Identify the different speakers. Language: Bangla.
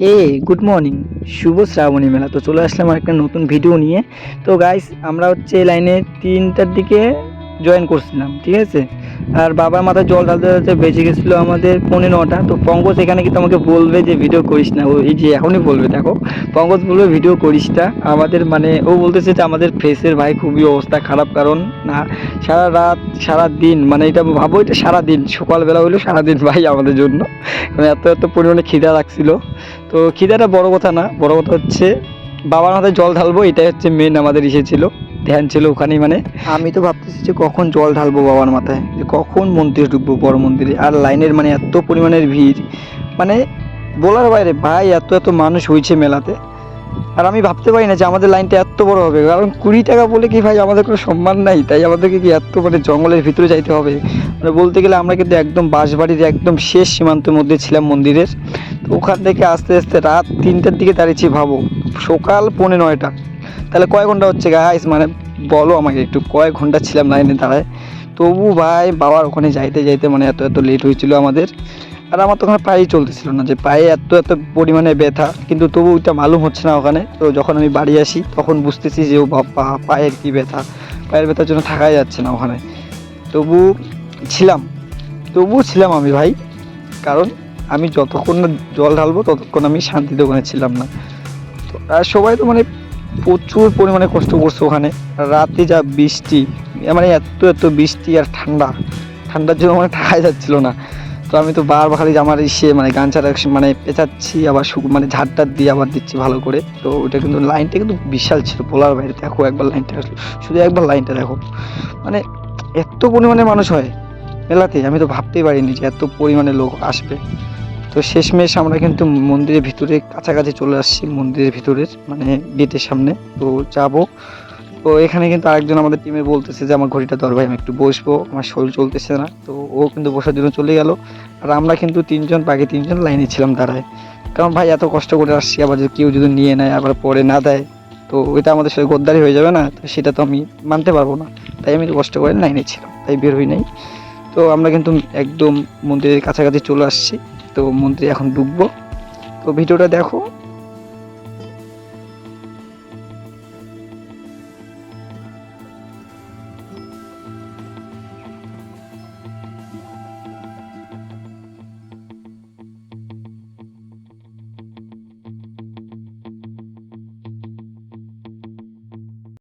Speaker 1: হে গুড মর্নিং শুভ শ্রাবণী মেলা। তো চলে আসলাম একটা নতুন ভিডিও নিয়ে। তো গাইস আমরা হচ্ছে লাইনে তিনটার দিকে জয়েন করছিলাম, ঠিক আছে? আর বাবার মাথায় জল ঢালতে ঢালতে বেঁচে গেছিল আমাদের পনেরো নটা। তো পঙ্কজ এখানে কি তোমাকে বলবে যে ভিডিও করিস না। ও এই যে এখনই বলবে, দেখো। পঙ্কজ বলবে ভিডিও করিস না। আমাদের মানে ও বলতেছে যে আমাদের ফেসের ভাই খুবই অবস্থা খারাপ, কারণ না, সারা রাত, সারা দিন মানে এটা ভাবো এটা সারা দিন, সকালবেলা হইল সারা দিন ভাই আমাদের জন্য। মানে এত এত পরিমাণে খিদা লাগছিল। তো খিদাটা বড় কথা না, বড় কথা হচ্ছে বাবার মাথায় জল ঢালবো, এটাই হচ্ছে মেন আমাদের ইসে ছিল। ধ্যান ছিল ওখানেই মানে? আমি তো ভাবতেছি যে কখন জল ঢালবো বাবার মাথায়, যে কখন মন্দিরে ঢুকবো বড় মন্দিরে, আর লাইনের মানে এত পরিমাণের ভিড় মানে বলার বাইরে, ভাই এত এত মানুষ হয়েছে মেলাতে, আর আমি ভাবতে পারি না যে আমাদের লাইনটা এত বড় হবে, কারণ কুড়ি টাকা বলে কি ভাই আমাদের কোনো সম্মান নাই, তাই আমাদেরকে কি এত মানে জঙ্গলের ভিতরে যাইতে হবে? মানে বলতে গেলে আমরা কিন্তু একদম বাঁশবাড়ির একদম শেষ সীমান্তের মধ্যে ছিলাম মন্দিরের, তো ওখান থেকে আস্তে আস্তে রাত তিনটার দিকে দাঁড়িয়েছি ভাবো, সকাল পৌনে নয়টা। তাহলে কয় ঘণ্টা হচ্ছে গাইস মানে বলো আমাকে একটু, কয় ঘণ্টা ছিলাম লাইনে দাঁড়ায়? তবু ভাই বাবার ওখানে যাইতে যাইতে মানে এত এত লেট হয়েছিল আমাদের। আর আমার তো ওখানে পায়েই চলতেছিল না যে পায়ে এত এত পরিমাণে ব্যথা, কিন্তু তবু ওইটা মালুম হচ্ছে না ওখানে। তো যখন আমি বাড়ি আসি, তখন বুঝতেছি যে ও পায়ের কি ব্যথা? পায়ের ব্যথার জন্য থাকাই যাচ্ছে না ওখানে। তবু ছিলাম, তবুও ছিলাম আমি ভাই। কারণ আমি যতক্ষণ না জল ঢালবো, ততক্ষণ আমি শান্তিতে ওখানে ছিলাম না। তো আর সবাই তো মানে প্রচুর পরিমাণে কষ্ট করছে ওখানে। রাতে যা বৃষ্টি মানে এত এত বৃষ্টি আর ঠান্ডা। ঠান্ডার জন্য মানে থাকাই যাচ্ছিল না। তো আমি তো বারবার খালি আমার ইসে মানে গান ছাড়া মানে পেঁচাচ্ছি, আবার মানে ঝাড়টা দিয়ে আবার দিচ্ছি ভালো করে। তো ওটা কিন্তু লাইনটা কিন্তু বিশাল ছিল বলার বাইরে। দেখো একবার লাইনটা আসলো। শুধু একবার লাইনটা দেখো। মানে এত পরিমাণে মানুষ হয় মেলাতে, আমি তো ভাবতেই পারিনি যে এত পরিমাণে লোক আসবে। তো শেষমেশ আমরা কিন্তু মন্দিরের ভিতরে কাছাকাছি চলে আসছি, মন্দিরের ভিতরের মানে গেটের সামনে। তো যাব। তো এখানে কিন্তু আরেকজন আমাদের টিমে বলতেছে যে, আমার ঘড়িটা দর ভাই, আমি একটু বসবো, আমার শরীর চলতেছে না। তো ও কিন্তু বসার জন্য চলে গেল। আর আমরা কিন্তু তিনজন, বাকি তিনজন লাইনে ছিলাম দাঁড়ায়। কারণ ভাই, এত কষ্ট করে আসছি, আবার যদি কেউ যদি নিয়ে নেয়, আবার পরে না দেয়, তো এটা আমাদের সাথে গদ্দারি হয়ে যাবে না? তো সেটা তো আমি মানতে পারব না। তাই আমি কষ্ট করে লাইনে ছিলাম, তাই বের হই নাই। তো আমরা কিন্তু একদম মন্দিরের কাছাকাছি চলে আসছি। তো মন্ত্রী এখন ডুববো। তো ভিডিওটা দেখো।